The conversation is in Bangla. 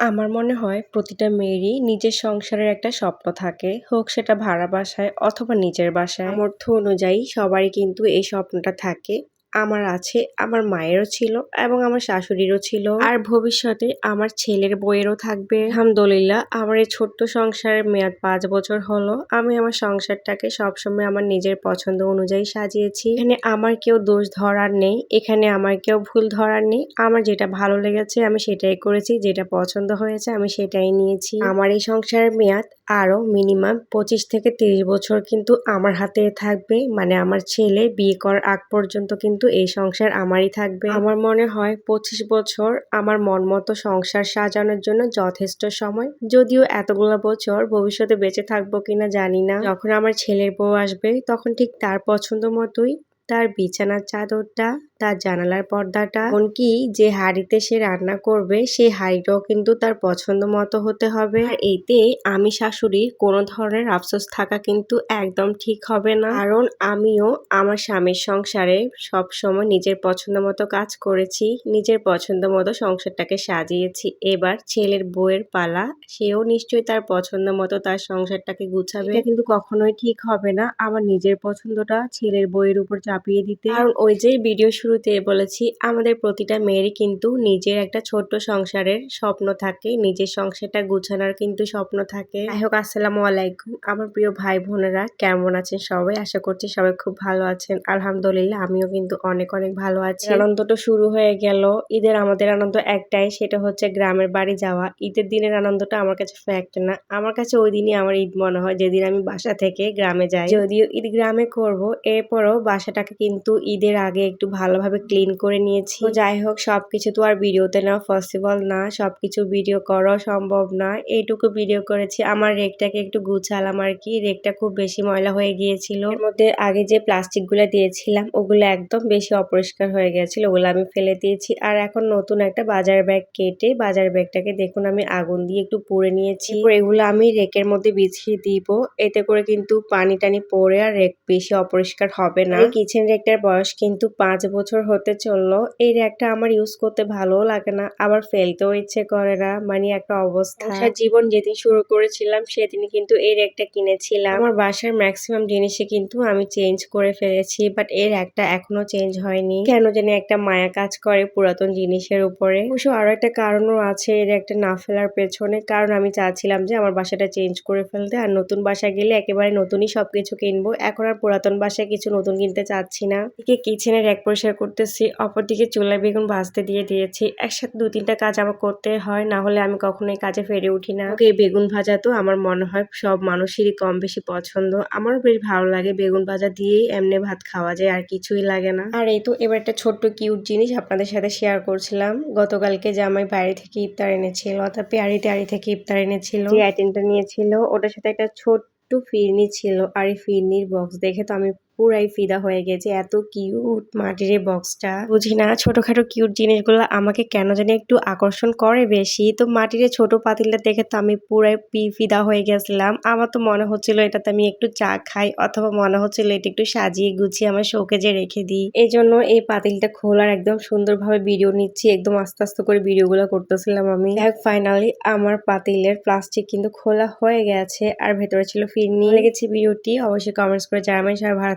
আমার মনে হয় প্রতিটা মেয়েরই নিজের সংসারের একটা স্বপ্ন থাকে, হোক সেটা ভাড়া বাসায় অথবা নিজের বাসায়। সামর্থ্য অনুযায়ী সবারই কিন্তু এই স্বপ্নটা থাকে। আমার আছে, আমার মায়েরও ছিল এবং আমার শাশুড়িরও ছিল। আর ভবিষ্যতে আমার ছেলের বইয়েরও থাকবে। আলহামদুলিল্লাহ, আমার এই ছোট্ট সংসারের মেয়াদ পাঁচ বছর হলো। আমি আমার সংসারটাকে সবসময় আমার নিজের পছন্দ অনুযায়ী সাজিয়েছি। এখানে আমার কেউ দোষ ধরার নেই, এখানে আমার কেউ ভুল ধরার নেই। আমার যেটা ভালো লেগেছে, আমি সেটাই করেছি, যেটা পছন্দ হয়েছে, আমি সেটাই নিয়েছি। আমার এই সংসারের মেয়াদ আরও মিনিমাম পঁচিশ থেকে তিরিশ বছর কিন্তু আমার হাতে থাকবে। মানে আমার ছেলে বিয়ে করার আগ পর্যন্ত কিন্তু এই সংসার আমারই থাকবে। আমার মনে হয় পঁচিশ বছর আমার মন মতো সংসার সাজানোর জন্য যথেষ্ট সময়। যদিও এতগুলো বছর ভবিষ্যতে বেঁচে থাকব কিনা জানি না। যখন আমার ছেলের বউ আসবে, তখন ঠিক তার পছন্দ মতোই তার বিছানার চাদরটা, তার জানালার পর্দাটা, এমনকি যে হাঁড়িতে সে রান্না করবে সেই হাঁড়িটাও কিন্তু তার পছন্দ মতো হতে হবে। আর এতে আমি শাশুড়ির কোনো ধরনের আফসোস থাকা কিন্তু একদম ঠিক হবে না। কারণ আমিও আমার স্বামীর সংসারে সব সময় নিজের পছন্দ মতো কাজ করেছি, নিজের পছন্দ মতো সংসারটাকে সাজিয়েছি। এবার ছেলের বউয়ের পালা, সেও নিশ্চয়ই তার পছন্দ মতো তার সংসারটাকে গুছাবে। কিন্তু কখনোই ঠিক হবে না। আমার নিজের পছন্দটা ছেলের বইয়ের উপর চাপিয়ে দিতে। কারণ ওই যে ভিডিও শুরুতে বলেছি আমাদের প্রতিটা মেয়েরই কিন্তু নিজের একটা ছোট্ট সংসারের স্বপ্ন থাকে। নিজের সংসারটা গুছানোর কিন্তু স্বপ্ন থাকে। যাই হোক আসসালামু আলাইকুম। আমার প্রিয় ভাই বোনেরা কেমন আছেন সবাই? আশা করছি সবাই খুব ভালো আছেন। আলহামদুলিল্লাহ আমিও কিন্তু অনেক অনেক ভালো আছি। আনন্দটা শুরু হয়ে গেল। ঈদের আমাদের আনন্দ একটাই সেটা হচ্ছে গ্রামের বাড়ি যাওয়া। ঈদের দিনের আনন্দটা আমার কাছে ফ্যাক্ট না। আমার কাছে ওই দিনই আমার ঈদ মনে হয়। যেদিন আমি বাসা থেকে গ্রামে যাই যদিও ঈদ গ্রামে করব এরপরও বাসাটাকে কিন্তু ঈদের আগে একটু ভালোভাবে ক্লিন করে নিয়েছি। যাই হোক, সবকিছু তো আর ভিডিওতে নেওয়া পসিবল না। সবকিছু ভিডিও করা সম্ভব না। এইটুকু ভিডিও করেছি। আমার রেকটাকে একটু গুছালাম আর কি। রেকটা খুব বেশি ময়লা হয়ে গিয়েছিল। এর মধ্যে আগে যে প্লাস্টিকগুলো দিয়েছিলাম, ওগুলো একদম বেশি অপরিষ্কার হয়ে গেছিল। ওগুলো আমি ফেলে দিয়েছি। আর এখন নতুন একটা বাজার ব্যাগ কেটে বাজার ব্যাগটাকে দেখুন, আমি আগুন দিয়ে একটু পুড়ে নিয়েছি। এগুলো আমি রেকের মধ্যে বিছিয়ে দিব। এতে করে কিন্তু পানি টানি পড়ে আর রেক বেশি অপরিষ্কার হবে না। কিচেন রেকটার বয়স কিন্তু পাঁচ বছর হতে চলল। এই র্যাকটা আমার ইউজ করতে ভালোও লাগে না আবার ফেলতেও ইচ্ছে করে না। মানে একটা অবস্থা। জীবন যেদিন শুরু করেছিলাম সেদিনই কিন্তু এই র্যাকটা কিনেছিলাম। আমার বাসার ম্যাক্সিমাম জিনিসে কিন্তু আমি চেঞ্জ করে ফেলেছি বাট এর একটা এখনও চেঞ্জ হয়নি। কেন জানি একটা মায়া কাজ করে পুরাতন জিনিসের উপরে। অবশ্য আরও একটা কারণও আছে এর একটা না ফেলার পেছনে। কারণ আমি চাচ্ছিলাম যে আমার বাসাটা চেঞ্জ করে ফেলতে আর নতুন বাসা গেলে একেবারে নতুনই সবকিছু কিনবো। এখন আর পুরাতন বাসায় কিছু নতুন কিনতে চাচ্ছি না। একে কিচেনের এক পরিষ্কার করতেছি, অপরদিকে চুলায় বেগুন ভাজতে দিয়ে দিয়েছি। একসাথে দু তিনটা কাজ আমার করতে হয়, না হলে আমি কখনোই কাজে ফেরে উঠি না। এই বেগুন ভাজা তো আমার মনে হয় সব মানুষেরই কম বেশি পছন্দ। আমারও বেশ ভালো লাগে বেগুন ভাজা দিয়েই এমনি ভাত খাওয়া যায়, আর কিছুই লাগে না। আর এই তো এবার একটা ছোট্ট কিউট জিনিস আপনাদের সাথে শেয়ার করছিলাম। গতকালকে জামাই বাইরে থেকে ইফতার এনেছিল, অর্থাৎ পেয়ারি টেয়ারি থেকে ইফতার এনেছিল। যে আইটেমটা নিয়েছিল, ওটার সাথে একটা ছোট্ট ফিরনি ছিল, আর এই ফিরনির বক্স দেখে তো আমি পুরাই ফিদা হয়ে গেছে। এত কিউট মাটির বক্সটা বুঝি না ছোটখাটো কিউট জিনিসগুলো আমাকে কেন জানি একটু আকর্ষণ করে বেশি। তো মাটির ছোট পাতিলটা দেখে তো আমি পুরাই পি ফিদা হয়ে গেছিলাম। আমার তো মনে হচ্ছিল এটাতে আমি একটু চা খাই, অথবা মনে হচ্ছিল এটা একটু সাজিয়ে গুছিয়ে আমার শোকেজে রেখে দিই। এই জন্য এই পাতিলটা খোলার একদম সুন্দরভাবে ভিডিও নিচ্ছি। একদম আস্তে আস্তে করে ভিডিওগুলো করতেছিলাম আমি। ফাইনালি আমার পাতিলের প্লাস্টিক কিন্তু খোলা হয়ে গেছে। আর ভেতরে ছিল ফিরনি। লেগেছে ভিডিওটি অবশ্যই কমেন্টস করে জানাবেন। সবাই ভালো